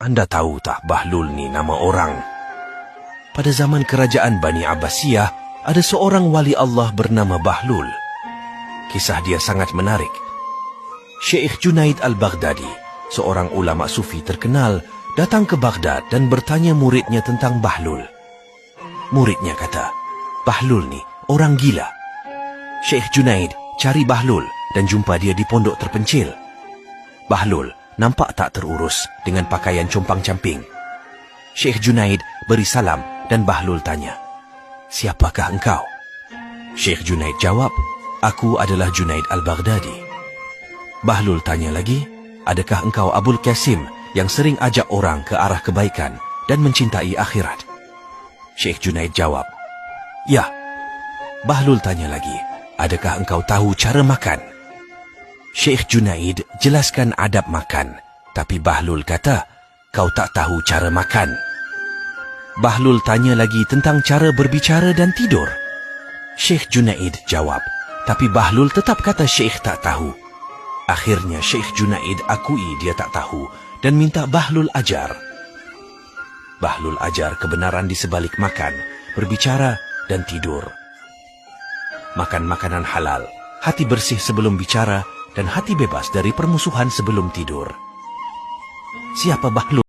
Anda tahu tak Bahlul ni nama orang? Pada zaman kerajaan Bani Abbasiyah, ada seorang wali Allah bernama Bahlul. Kisah dia sangat menarik. Syekh Junaid al-Baghdadi, seorang ulama sufi terkenal, datang ke Baghdad dan bertanya muridnya tentang Bahlul. Muridnya kata, Bahlul ni orang gila. Syekh Junaid cari Bahlul dan jumpa dia di pondok terpencil. Bahlul nampak tak terurus dengan pakaian compang-camping. Syekh Junaid beri salam dan Bahlul tanya, Siapakah engkau? Syekh Junaid jawab, Aku adalah Junaid al-Baghdadi. Bahlul tanya lagi, Adakah engkau Abul Qasim yang sering ajak orang ke arah kebaikan dan mencintai akhirat? Syekh Junaid jawab, Ya. Bahlul tanya lagi, Adakah engkau tahu cara makan? Syekh Junaid jelaskan adab makan, tapi Bahlul kata, kau tak tahu cara makan. Bahlul tanya lagi tentang cara berbicara dan tidur. Syekh Junaid jawab, tapi Bahlul tetap kata Syekh tak tahu. Akhirnya Syekh Junaid akui dia tak tahu dan minta Bahlul ajar. Bahlul ajar kebenaran di sebalik makan, berbicara dan tidur. Makan makanan halal, hati bersih sebelum bicara dan hati bebas dari permusuhan sebelum tidur. Siapa Bahlul?